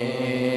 น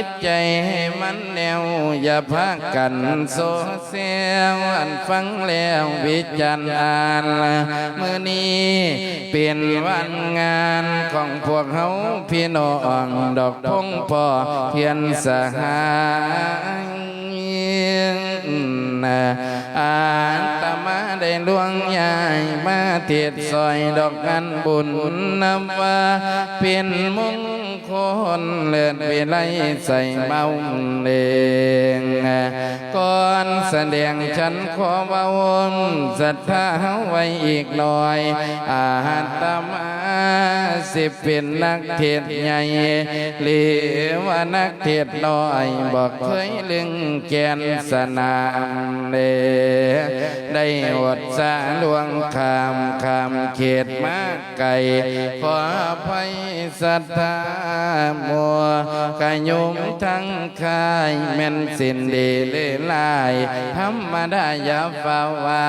จิตใจให้มันแนว อย่าพักกันโซเซียวอันฟังแล้ววิจารณ์อ่านมือนี้เป็นวันงานของพวกเขาพี่น้องดอกพงพอเพียนสหายอาตมาได้ ลวงใหญ่มาเทียดซอยดอกกันบุญนำว่าเป็นมงคลเลิศวิไลใส่เมาเลงก่อนแสดงฉันขอเบาศรัทธาไว้อีกหน่อยอาตมา สิเป็นนักเทศใหญ่หรือว่านักเทศน้อยบอกเคยลึงแกนสนามเดได้อดสาลวงคามคามเขตมาไก่ขอภัยศรัทธามัวกายุมทั้งคายแม่นสินดีเลลายธรรมดายาเฝ้าวา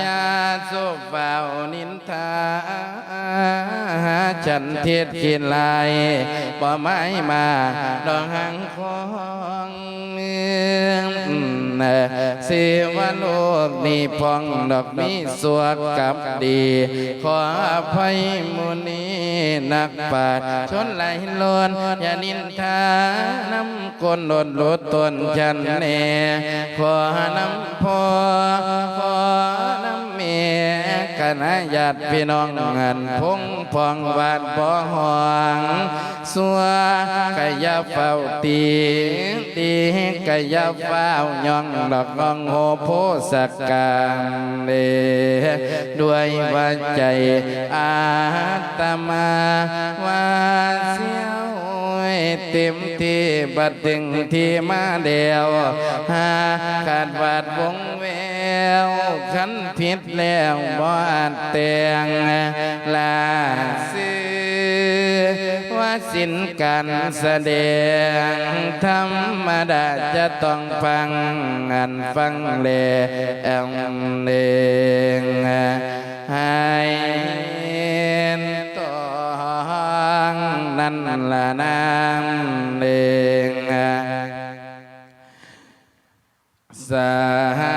ยาโซเฝ้านินทา หาฉันเทียดขีดลายบ่ไม้มาดอกหังของเมืองสิวโลกนี่พองดอกมีสวดกับดี ขออภัยมุนีนักปราชญ์ชนไหลลวนอย่านินทาน้ำกลลดลดตนฉันแน่ขอน้ำพอขอน้ำ ณะญาติพี่น้องเงินพงพองวานบ่ห่วงสัวกายาเฝ้าตีตีกายาเฝ้าย่องดอกงองโหโพสักการเลด้วยว่าใจอาตมาวาสี เต็มที่บัดถึงที่มาเดียวหาขาดบาดวงแววขันผิดแล้วบ่อาจแต่งลาซื้อว่าสินการแสดงธรรมดาจะต้องฟังงานฟังเลเองเลงให้ นั้นละนางเลงสา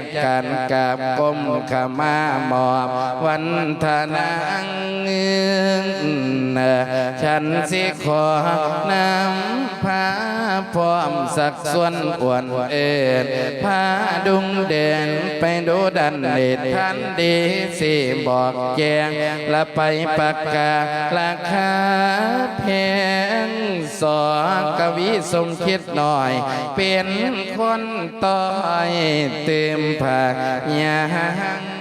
กการกับกรมขมาหมอบวันทนังเงืองฉันสิขอนำพาพร้อมสักส่วนอ้วนเอ็ดพาดุงเด่นไปดูดันเดชท่านดีสิบอกแจงและไปปากการาคาแพง สอกวีทรงคิดหน่อย เป็นคนต่อยเต็มผักยาง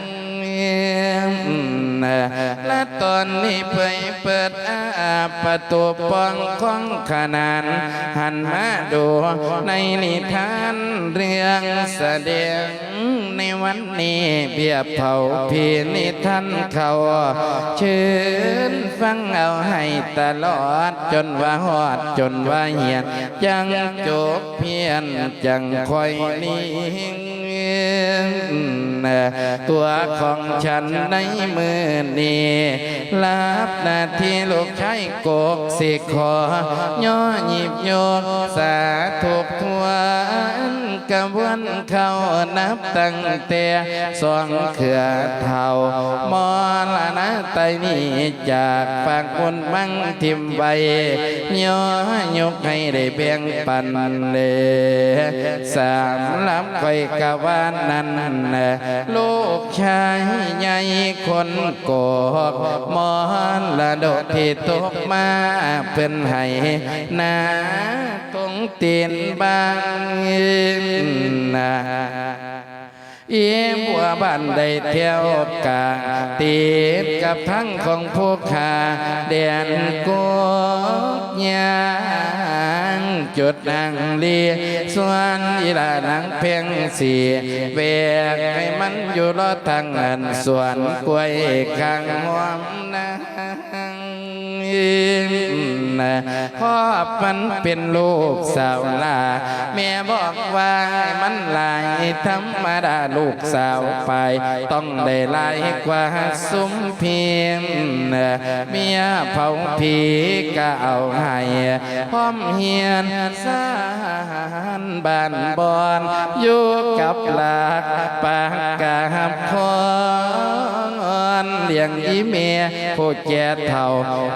และตอนนี้ไปเปิดอาประตูป้องของขนาน หันมาดูในนิทานเรื่องแสดง วันนี้เบียบเผาพี่นิทานเขาเชิญฟังเอาให้ตลอดจนว่าฮอดจนว่าเหียนจังจบเพียนจังคอยนิ่งตัวของฉันในมือนี้รับหน้าที่ลูกชายโกกสิขอย่อหยิบโยกสาธุทวน กระบวนเขานับตั้งแต่สองเขือเท่ามอลนะไตนี้จากฝากคนมั่งทิมใบย่อยกให้ได้แบ่งปันเลสามลับไปกะวานนั้นลูกชายใหญ่คนโกกมอละดกที่ตกมาเป็นให้นา ตรงตีนบางนาอีบัวบ้านได้เที่ยวกาติดกับทั้งของพวกขาเดียนกูยางจุดนางเลียส่วนอีลานางเพียงสีแบกให้มันอยู่รอทางอันส่วนกล้วยข้างหวมนางนะ ครอมันเป็นลูกสาวลาแม่บอกว่าให้มันลายธรรมดาลูกสาวไป ต้องได้ลายกว่าซุ้มเพียงเมียเผาผีก็เอาให้พร้อมเฮียนสานบ้านบอนอยู่กับหลักปากกับคอ นเลี้ยงอีเมียผู้แก่เท่า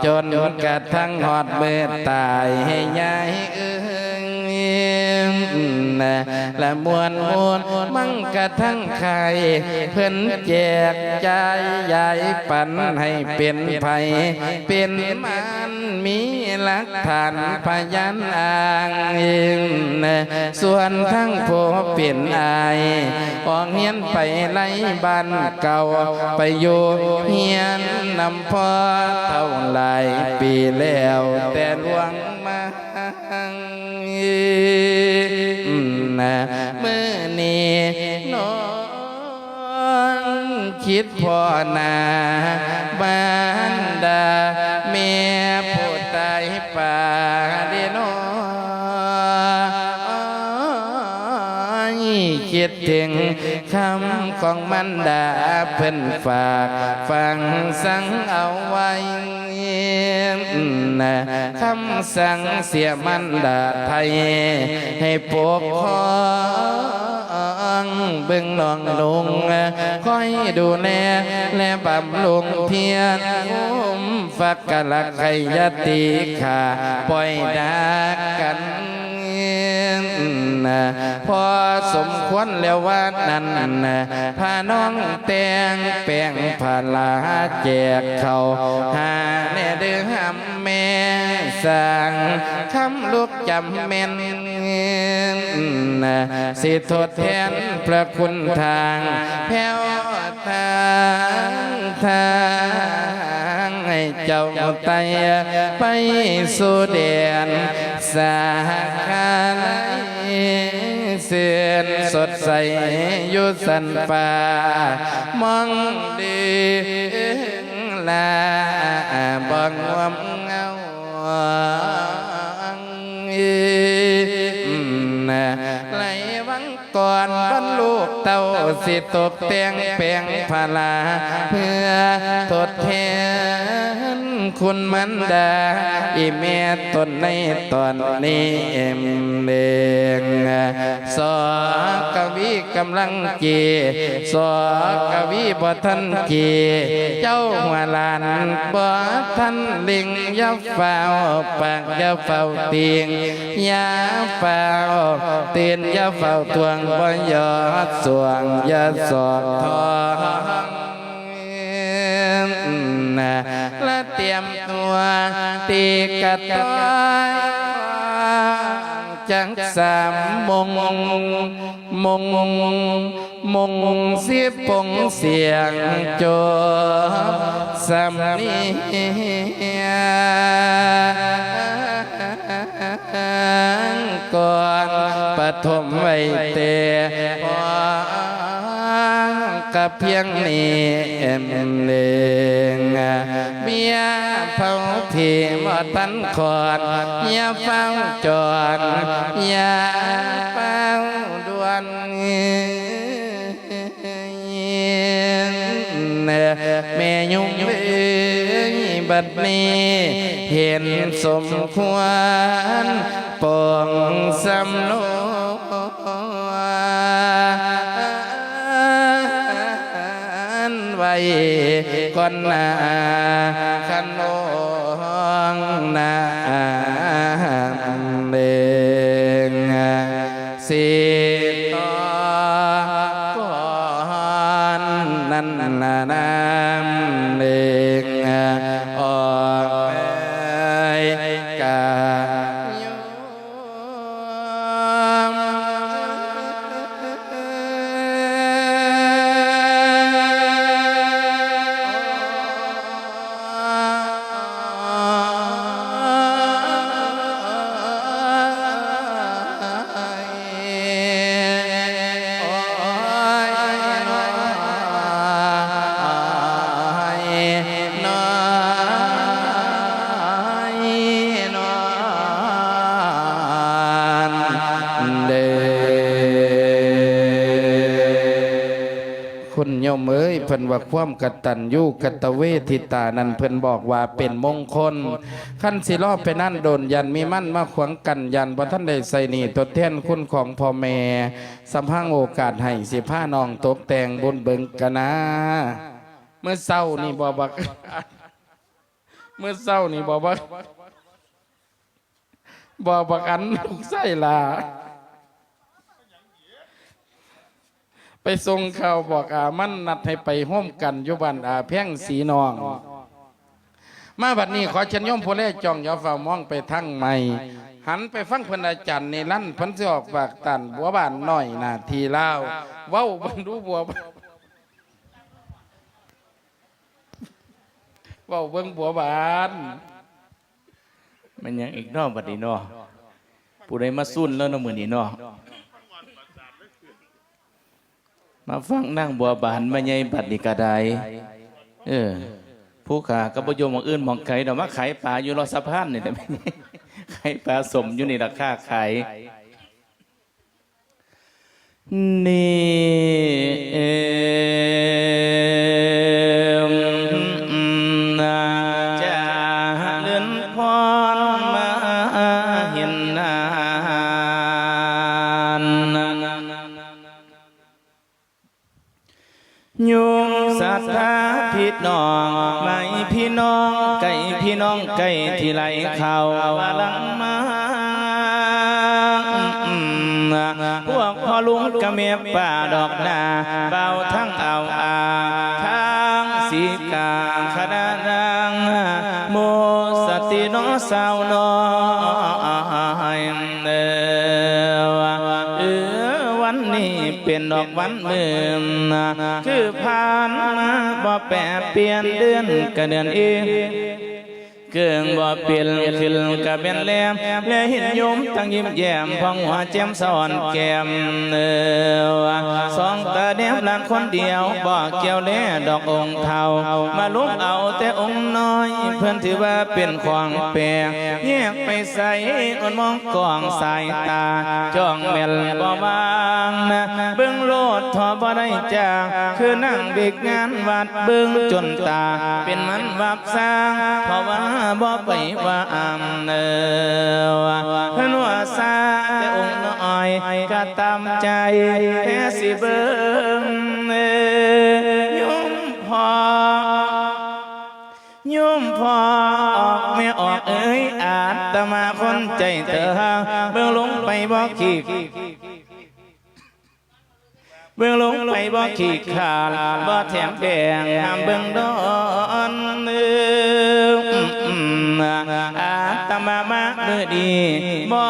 จนกระทั่งหอดมือตายให้ยายเอื้ง และมวนมวนมั่งกระทั่งใครเพิ่นแจกใจายยายปันให้เป็นไผเป็นมันมีหลักฐานพยานอ้างอิงส่วนทั้งผู้เปลี่ยนอายออกเฮียนไปไล่บ้านเก่าไปอยู่เฮียนนำพ่อเท่าหลายปีแล้วแต่หลวงมานะเมื่อนี้นอนคิดพ่อนาบ้านดาเมียผู้ตายป่าเดโนคิดถึงคำของมันดาเพิ่นฝาก ฟังสังเอาไว้ คำสั่งเสียมันดาไทย ให้ปกครองเบิ่งน้องลุงคอยดูแลและบำรุงเพียรอุ้มฝักกะลักไขยติขาปล่อยดากัน พอสมควรแล้วว่านั้นพาน้องแตงแป้งพาลาแจกเขาหาแน่เดือหำแม่สั่งคำลูกจำแม่นสิทดแทนพระคุณทางแผ่วทางทางให้เจ้าไตไปสู่เดียนสาขาน ใสอยู่สันป่ามองดีลาบังวมเงานไหลวังก่อนบรรลูกเต้าสิตกแต่งแปลงพลา เพื่อทดแทนคุณมันดา อีเมียตนในตอนนี้เอ็มเล กำลังเกสอกวีบ่ทันเกเจ้าหัวลานบ่ทันลิงยาเฝ้าปากยาเฝ้าเตียงยาเฝ้าเตียนยาเฝ้าทวงบ่ยอดสวงยาสอกทองและเตรียมตัวตีกระต่าย จังสามมงมงมงเสียปงเสียงโจบสำเนียงก่อนปฐมไว้เตพอ กับเพียงนี้เอ็มเลงเมียเผาที่บ่ทันคอดอย่าเฝ้าจอดอย่าเฝ้าด่วนแม่ยุ่งเอ้ยบัดนี้เห็นสมควรปองสำนวน ก่อนหนาขันโองนาเดงสิต่อก่อนนั้นนา นว่าความกตัญญูกตเวทิตานั้นเพิ่นบอกว่าเป็นมงคลขั้นสิรอบไปนั่นโดนยันมีมั่นมาขวางกันยันบ่ท่านได้ใส่หนี่ทดแทนคุณของพ่อแม่สัมพังโอกาสให้สิผ้านองตกแต่งบนเบิงกะนะเมื่อเศร้านี่บ่บักเมื่อเศร้านี่บ่บักบ่บักอันลูกไส้ลา ไป ส่งข่าวบอกอามันนัดให้ไปห้อมกันอยุบันอาแพ่งสีนอง มาบัดนี้ขอเชิญโยมผู้แลจองอยาฝ่ามองไปทั้งใหม่หันไปฟังพนอาจารย์ในลั่นพันสิออกปากตันบัวบานหน่อยนาทีเล่าวเว้าบรรดูบัวบานเว้าเบิ่งบัวบานมันยังอีกนอกบัดนี้นาะผู้ใดมาสุ่นแล้วนาะมื้อนี้นาะ มาฟังนั่งบัวบานมาใหญ่บัดนี่ก็ไดเออ ผู้ขาก็บ่โยมหมองอื่นมองไข่ดอกมาขายปลาอยู่รอสะพานนี่แต่ไม่ขายปลาสมอยู่นี่ราคาขายนี่ พวกพ่อลุงกะเมียป่าดอกนาเบาทั้งเอาอาทางสีกาขนาดนางโมสติโนสาวน้อยเออวันนี้เป็นดอกวันเมืองคือผ่านมาบ่แปรเปลี่ยนเดือนกะเดือนเอง เกิงบ่เปลี่ยนขึ้นกะเป็นแหลมและห็นยมตั้งยิ้มแย้มพองหัวแจ่มสอนแก้มเออสองตาแนมหลานคนเดียวบ่เกี่ยวแลดอกองเทามาลุกเอาแต่องค์น้อย เพื่อนถือว่าเป็นของแปลกแยกไปใส่อดมองกองสายตาจ้องแม่นบ่วางนะเบิ่งโลดทอบ่ได้จางคือนั่งเบกงานวัดเบิ่งจนตา เป็นมันวับสร้างเพราะว่าบ่ไปว่าอำเนอเพิ่นว่าซาแต่องค์น้อยก็ตามใจแค่สิเบิ่งเอ่ยมพอโยมพอออกไม่ออกเอ้ยอาตมาคนใจเธอเบิ่งลงไปบ่ขี้เบิ่งลงไปบ่ขี้ขาดบ่แถมแดงห้ามเบิ่งดอนเอ้อ อาตมามาเมื่อดีบ่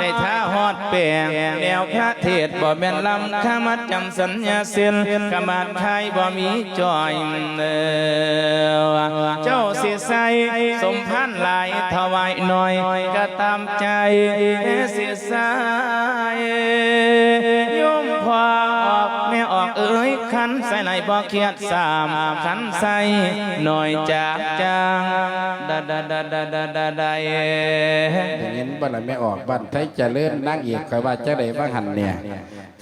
ได้ท้าฮอดแปลงแนวพระเทศบ่แม่นลำข้ามัดจำสัญญาเส้นกมาดไทยบ่มีจอยเอ้อเจ้าเสียใสสมพันธ์หลายถวายหน่อยก็ตามใจเสียใสยมพอออกแม่ออกเอ้ยขันใส่ไหนบ่เครียดสามขันใส่หน่อยจากจางาดาดาดาดาดาดาเอเห็นบ่ละไม่ออกบ้านไทยเจริญนั่งอีกคอยว่าจะได้บ้างหันเนี่ย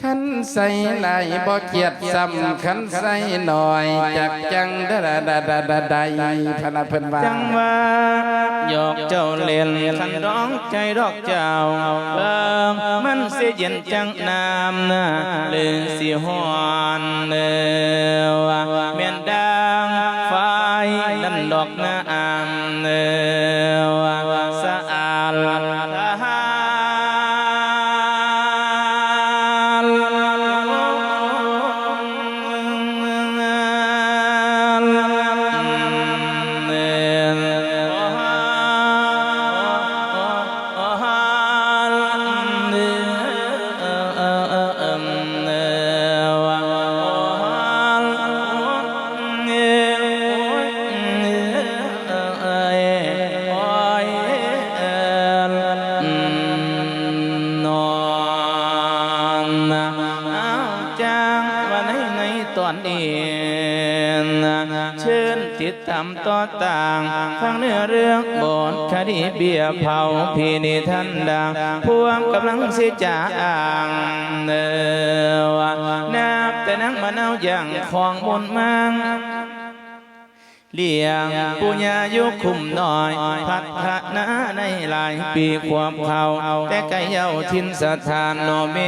ขันใส่ไหลบ่เกียดซ้ำขันใส่หน่อยจากจังดาดาดาดาดาดาพนันเพิ่นว่าจังว่าหยอกเจ้าเล่นขันร้องใจดอกเจ้าเบิ่งมันเสียเย็นจังน้ำนะเลยสิหอนเนวแม่นดา อนเองเชิญติดตามต่อต่างทั้งเนื้อเรื่องบทคดีเบียเผาพี่นิทันดังพวงกำลังเสียจางเนวนับแต่นั่งมาเนาอย่างของบนมังเลี้ยงปุญญายุคุมหน่อย พัฒนาในหลายปีความเขาแต่ไกเย้าทินสถานโนเม